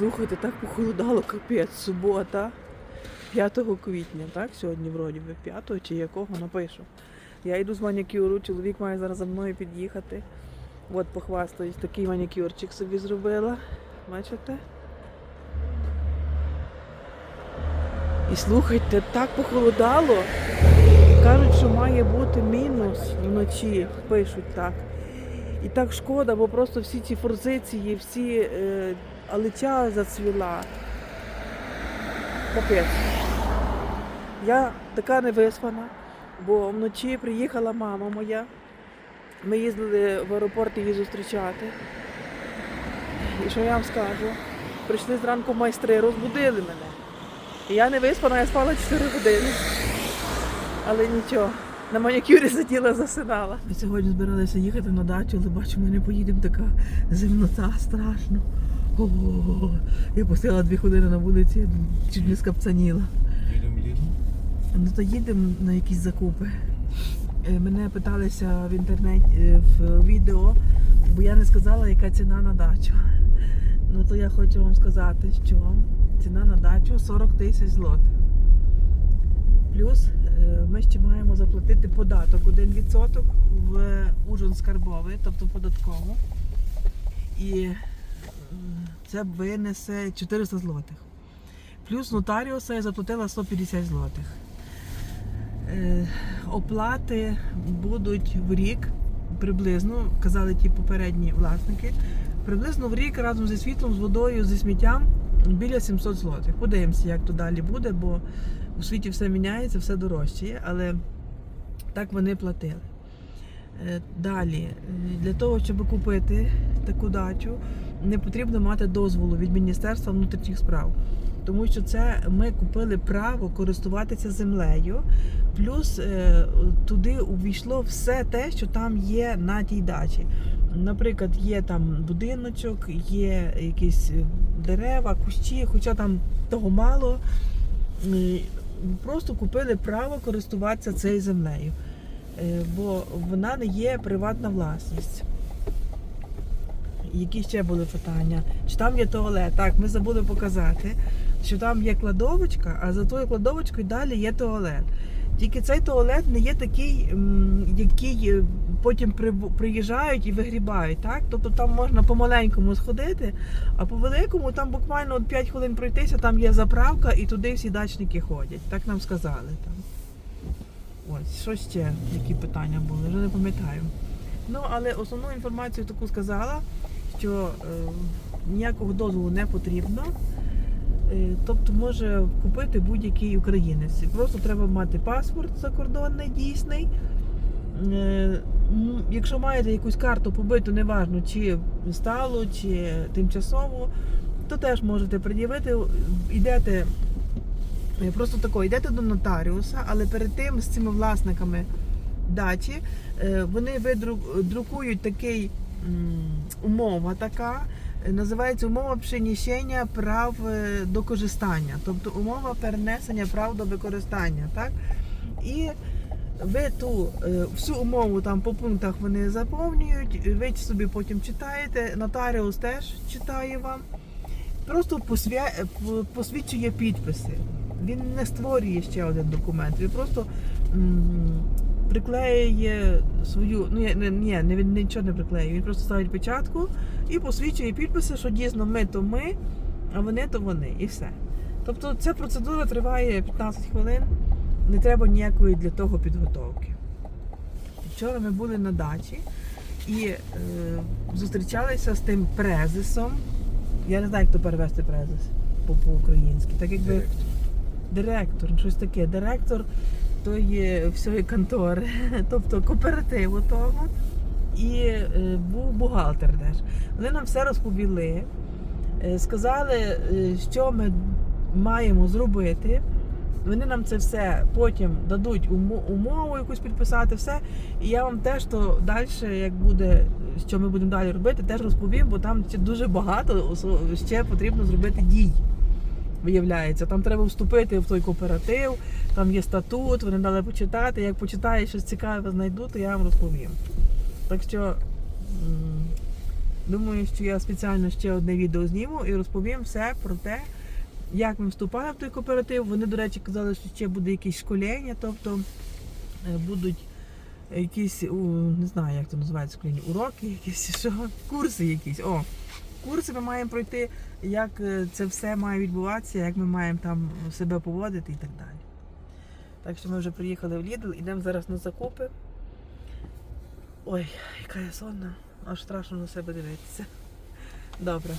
Слухайте, так похолодало, капець, субота, 5 квітня, так? Сьогодні вроді би 5 чи якого напишу. Я йду з манікюру, чоловік має зараз за мною під'їхати. От похвастаюсь, такий манікюрчик собі зробила. Бачите? І слухайте, так похолодало. Кажуть, що має бути мінус вночі, пишуть так. І так шкода, бо просто всі ці форзиції, всі е, алиця зацвіла. Капець. Я така невиспана, бо вночі приїхала мама моя. Ми їздили в аеропорт її зустрічати. І що я вам скажу? Прийшли зранку майстри, розбудили мене. І я не виспана, я спала 4 години. Але нічого. На манікюрі сиділа, засинала. Ми сьогодні збиралися їхати на дачу, але бачу, ми не поїдемо така зимнота страшно. Ого, я посила дві години на вулиці, чуть не скапцаніла. Їдемо, їдемо. Ну то їдемо на якісь закупи. Е, Мене питалися в інтернеті е, в відео, бо я не сказала, яка ціна на дачу. Ну то я хочу вам сказати, що ціна на дачу 40 тисяч злотих. Плюс е, ми ще маємо заплатити податок 1% в Ужин скарбовий, тобто податкову. І це винесе 400 злотих. Плюс нотаріуса я заплатила 150 злотих. Е, Оплати будуть в рік приблизно, казали ті попередні власники, приблизно в рік разом зі світлом, з водою, зі сміттям біля 700 злотих. Подивимося, як то далі буде, бо у світі все міняється, все дорожчає, але так вони платили. Е, Далі, для того, щоб купити таку дачу, не потрібно мати дозволу від Міністерства внутрішніх справ. Тому що це ми купили право користуватися землею, плюс е, туди увійшло все те, що там є на тій дачі. Наприклад, є там будиночок, є якісь е, дерева, кущі, хоча там того мало. Просто купили право користуватися цією землею, Е, бо вона не є приватна власність. Які ще були питання? Чи там є туалет? Так, ми забули показати, що там є кладовочка, а за тою кладовочкою далі є туалет. Тільки цей туалет не є такий, який е, потім приїжджають і вигрібають. Так? Тобто там можна по-маленькому сходити, а по великому там буквально от 5 хвилин пройтися, там є заправка і туди всі дачники ходять. Так нам сказали. Там. Ось, що ще, які питання були, вже не пам'ятаю. Ну, але основну інформацію таку сказала, що е, ніякого дозволу не потрібно. Е, тобто може купити будь-який українець. Просто треба мати паспорт закордонний дійсний. Е, якщо маєте якусь карту побиту, неважно, чи сталу, чи тимчасову, то теж можете пред'явити. Йдете просто тако, йдете до нотаріуса, але перед тим з цими власниками дачі вони видру- такий умова така. е, Називається умова перенесення прав е, до користання, тобто умова перенесення прав до використання. Так? І ви ту е, всю умову там по пунктах вони заповнюють, ви собі потім читаєте, нотаріус теж читає вам. Просто посвя... посвідчує підписи. Він не створює ще один документ, він просто приклеює свою. Ну, ні, ні, не- він нічого не приклеює, він просто ставить печатку і посвідчує підписи, що дійсно ми то ми, а вони то вони, і все. Тобто ця процедура триває 15 хвилин, не треба ніякої для того підготовки. Вчора ми були на дачі і е, зустрічалися з тим презисом. Я не знаю, як то перевести презис по- по-українськи. Так якби Директор. директор, щось таке. Директор тої всієї контори, тобто кооперативу того. І е, був бухгалтер теж. Вони нам все розповіли, е, сказали, е, що ми маємо зробити. Вони нам це все потім дадуть умову якусь підписати, все. І я вам теж то далі, як буде, що ми будемо далі робити, теж розповім, бо там ще дуже багато ще потрібно зробити дій. Виявляється, там треба вступити в той кооператив, там є статут, вони дали почитати. Як почитаю щось цікаве знайду, то я вам розповім. Так що Думаю, що я спеціально ще одне відео зніму і розповім все про те, як ми вступаємо в той кооператив. Вони, до речі, казали, що ще буде якісь школення, тобто е, будуть якісь, не знаю, як це називається уроки, якісь що, курси якісь. О, курси ми маємо пройти, як е, це все має відбуватися, як ми маємо там себе поводити і так далі. Так що ми вже приїхали в Лідл, йдемо зараз на закупи. Ой, яка я сонна, аж страшно на себе дивитися. Добре.